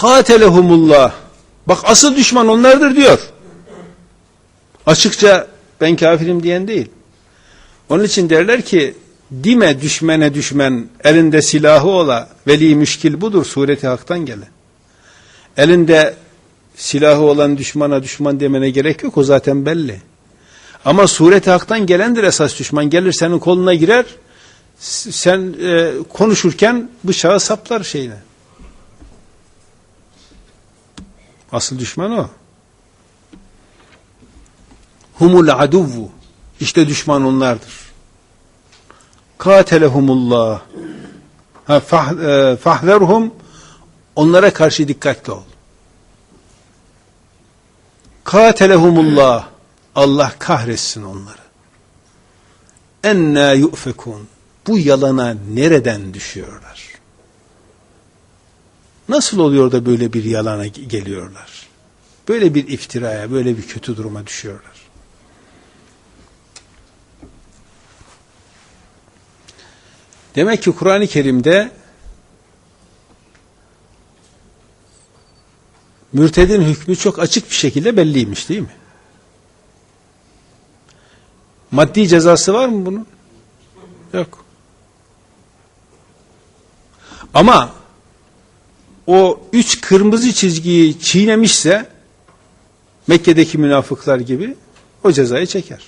Katelehumullah. Bak asıl düşman onlardır diyor. Açıkça ben kafirim diyen değil. Onun için derler ki dime düşmene düşmen elinde silahı ola veli müşkil budur sureti haktan gele. Elinde silahı olan düşmana düşman demene gerek yok o zaten belli. Ama sureti haktan gelendir esas düşman gelir senin koluna girer sen e, konuşurken bıçağı saplar şeyine. Asıl düşman o. Humul aduvvu. İşte düşman onlardır. Katelehumullah. Ha, fah, e. Onlara karşı dikkatli ol. Katelehumullah. Allah kahretsin onları. Enna yu'fekun. Bu yalana nereden düşüyorlar? Nasıl oluyor da böyle bir yalana geliyorlar? Böyle bir iftiraya, böyle bir kötü duruma düşüyorlar. Demek ki Kur'an-ı Kerim'de mürtedin hükmü çok açık bir şekilde belliymiş değil mi? Maddi cezası var mı bunun? Yok. Ama o üç kırmızı çizgiyi çiğnemişse Mekke'deki münafıklar gibi o cezayı çeker.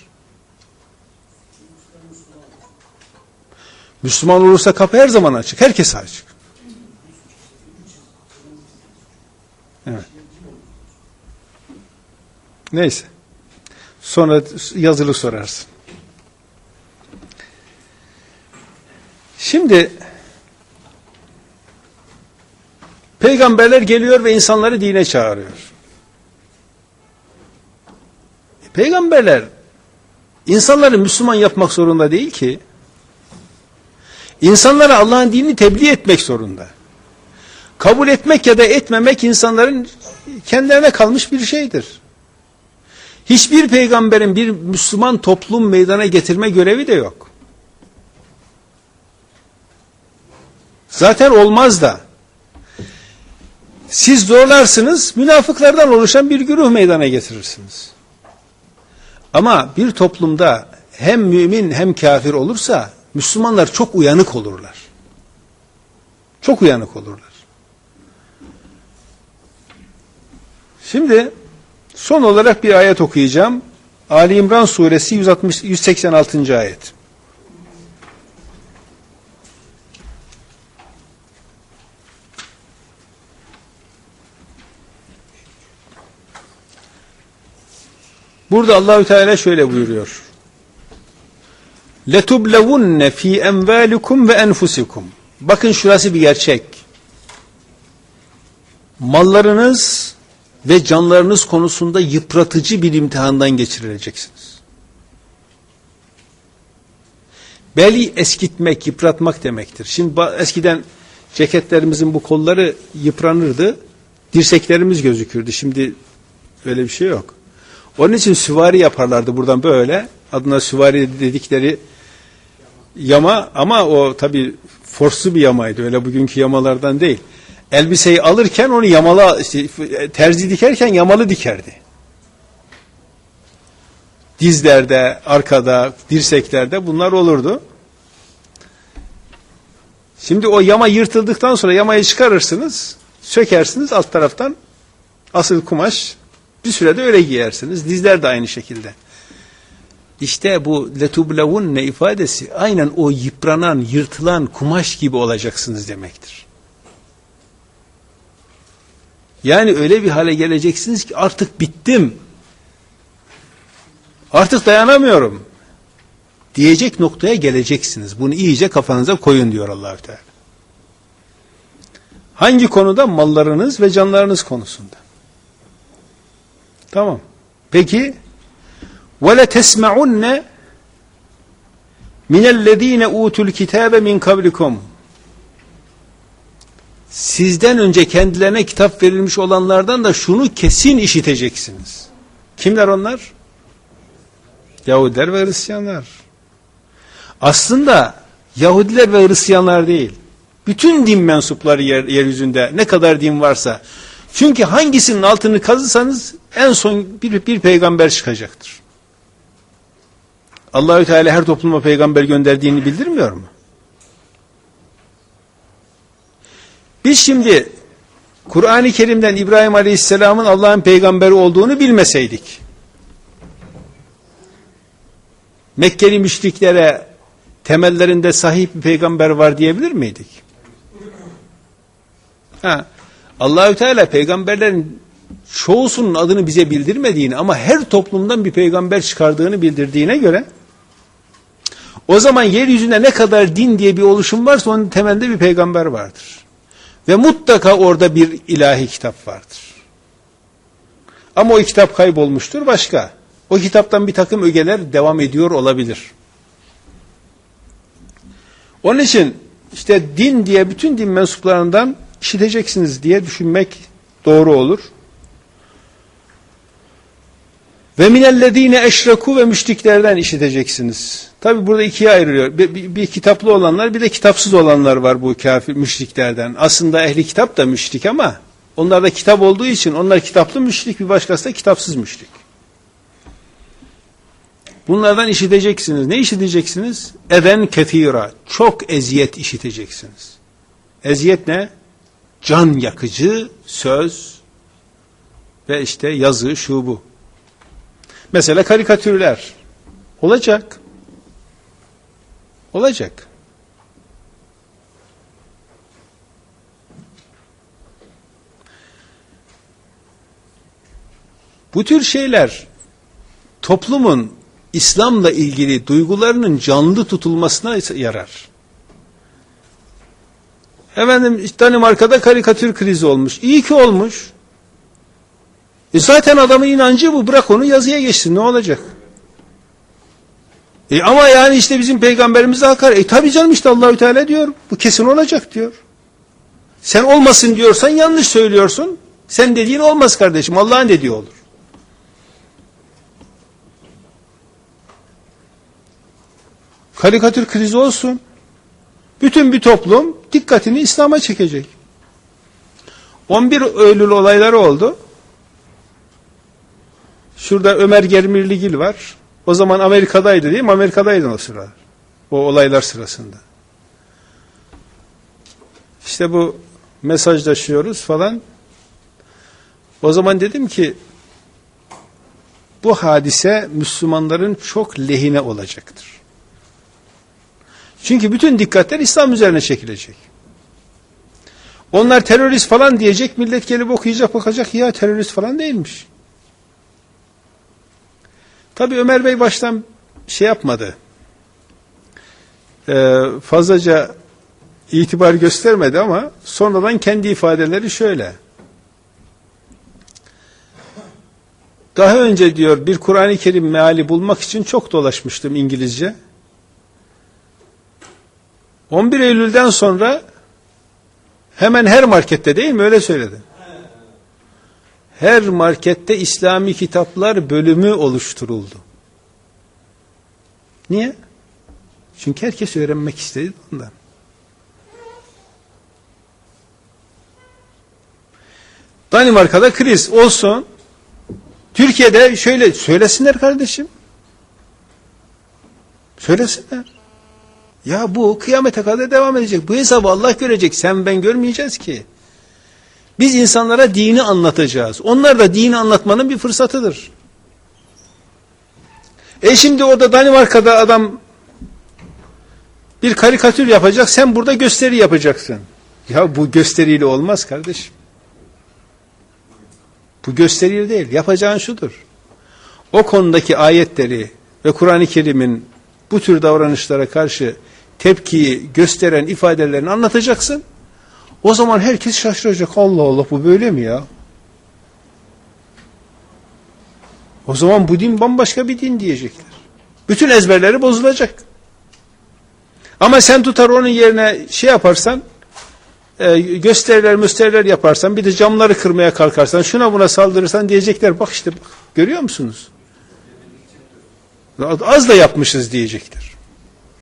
Müslüman olursa kapı her zaman açık. Herkes açık. Evet. Neyse. Sonra yazılı sorarsın. Şimdi peygamberler geliyor ve insanları dine çağırıyor. Peygamberler insanları Müslüman yapmak zorunda değil ki. İnsanlara Allah'ın dinini tebliğ etmek zorunda. Kabul etmek ya da etmemek insanların kendilerine kalmış bir şeydir. Hiçbir peygamberin bir Müslüman toplum meydana getirme görevi de yok. Zaten olmaz da. Siz zorlarsınız, münafıklardan oluşan bir güruh meydana getirirsiniz. Ama bir toplumda hem mümin hem kafir olursa Müslümanlar çok uyanık olurlar. Çok uyanık olurlar. Şimdi son olarak bir ayet okuyacağım. Ali İmran suresi 160 186. ayet. Burada Allahü Teala şöyle buyuruyor. Fi emvalikum ve enfusikum. Bakın şurası bir gerçek. Mallarınız ve canlarınız konusunda yıpratıcı bir imtihandan geçirileceksiniz. Beli eskitmek, yıpratmak demektir. Şimdi eskiden ceketlerimizin bu kolları yıpranırdı. Dirseklerimiz gözükürdü. Şimdi öyle bir şey yok. Onun için süvari yaparlardı buradan böyle. Adına süvari dedikleri yama ama o tabi forslu bir yamaydı. Öyle bugünkü yamalardan değil. Elbiseyi alırken onu yamala, işte, terzi dikerken yamalı dikerdi. Dizlerde, arkada, dirseklerde bunlar olurdu. Şimdi o yama yırtıldıktan sonra yamayı çıkarırsınız, sökersiniz alt taraftan asıl kumaş bir sürede öyle giyersiniz. Dizler de aynı şekilde. İşte bu ne ifadesi aynen o yıpranan, yırtılan kumaş gibi olacaksınız demektir. Yani öyle bir hale geleceksiniz ki artık bittim. Artık dayanamıyorum. Diyecek noktaya geleceksiniz. Bunu iyice kafanıza koyun diyor Allahü Teala. Hangi konuda? Mallarınız ve canlarınız konusunda. Tamam. Peki وَلَا تَسْمَعُنَّ مِنَ الَّذ۪ينَ اُوتُوا الْكِتَابَ مِنْ قَبْلِكُمْ Sizden önce kendilerine kitap verilmiş olanlardan da şunu kesin işiteceksiniz. Kimler onlar? Yahudiler ve Hristiyanlar. Aslında Yahudiler ve Hristiyanlar değil. Bütün din mensupları yer, yeryüzünde ne kadar din varsa. çünkü hangisinin altını kazırsanız en son bir, bir peygamber çıkacaktır. Allahü Teala her topluma peygamber gönderdiğini bildirmiyor mu? Biz şimdi Kur'an-ı Kerim'den İbrahim Aleyhisselam'ın Allah'ın peygamberi olduğunu bilmeseydik, Mekkeli müşriklere temellerinde sahip bir peygamber var diyebilir miydik? Ha, Allahü Teala peygamberlerin çoğusunun adını bize bildirmediğini ama her toplumdan bir peygamber çıkardığını bildirdiğine göre o zaman yeryüzünde ne kadar din diye bir oluşum varsa onun temelinde bir peygamber vardır. Ve mutlaka orada bir ilahi kitap vardır. Ama o kitap kaybolmuştur başka. O kitaptan bir takım ögeler devam ediyor olabilir. Onun için işte din diye bütün din mensuplarından işiteceksiniz diye düşünmek doğru olur. Ve minellezine eşreku ve müşriklerden işiteceksiniz. Tabi burada ikiye ayrılıyor. Bir, bir, bir kitaplı olanlar bir de kitapsız olanlar var bu kafir müşriklerden. Aslında ehli kitap da müşrik ama onlar da kitap olduğu için onlar kitaplı müşrik bir başkası da kitapsız müşrik. Bunlardan işiteceksiniz. Ne işiteceksiniz? Eden ketira. Çok eziyet işiteceksiniz. Eziyet ne? Can yakıcı söz ve işte yazı şu bu. Mesela karikatürler. Olacak. Olacak. Bu tür şeyler toplumun İslam'la ilgili duygularının canlı tutulmasına yarar. Efendim Danimarka'da karikatür krizi olmuş. İyi ki olmuş. E zaten adamın inancı bu. Bırak onu yazıya geçsin. Ne olacak? E ama yani işte bizim peygamberimize hakar. E tabi canım işte Allahü Teala diyor. Bu kesin olacak diyor. Sen olmasın diyorsan yanlış söylüyorsun. Sen dediğin olmaz kardeşim. Allah'ın dediği olur. Karikatür krizi olsun. Bütün bir toplum dikkatini İslam'a çekecek. 11 Eylül olayları oldu. Şurada Ömer Germirligil var. O zaman Amerika'daydı değil mi? Amerika'daydı o sıra. O olaylar sırasında. İşte bu mesajlaşıyoruz falan. O zaman dedim ki bu hadise Müslümanların çok lehine olacaktır. Çünkü bütün dikkatler İslam üzerine çekilecek. Onlar terörist falan diyecek, millet gelip okuyacak bakacak, ya terörist falan değilmiş. Tabi Ömer Bey baştan şey yapmadı. Ee, fazlaca itibar göstermedi ama sonradan kendi ifadeleri şöyle. Daha önce diyor bir Kur'an-ı Kerim meali bulmak için çok dolaşmıştım İngilizce. 11 Eylül'den sonra hemen her markette değil mi öyle söyledi. Her markette İslami kitaplar bölümü oluşturuldu. Niye? Çünkü herkes öğrenmek istedi ondan. Danimarka'da kriz olsun. Türkiye'de şöyle söylesinler kardeşim. Söylesinler. Ya bu kıyamete kadar devam edecek. Bu hesabı Allah görecek. Sen ben görmeyeceğiz ki. Biz insanlara dini anlatacağız. Onlar da dini anlatmanın bir fırsatıdır. E şimdi orada Danimarka'da adam bir karikatür yapacak. Sen burada gösteri yapacaksın. Ya bu gösteriyle olmaz kardeşim. Bu gösteriyle değil. Yapacağın şudur. O konudaki ayetleri ve Kur'an-ı Kerim'in bu tür davranışlara karşı tepkiyi gösteren ifadelerini anlatacaksın. O zaman herkes şaşıracak. Allah Allah bu böyle mi ya? O zaman bu din bambaşka bir din diyecekler. Bütün ezberleri bozulacak. Ama sen tutar onun yerine şey yaparsan, e, gösteriler müsteriler yaparsan, bir de camları kırmaya kalkarsan, şuna buna saldırırsan diyecekler, bak işte bak, görüyor musunuz? Az da yapmışız diyecekler.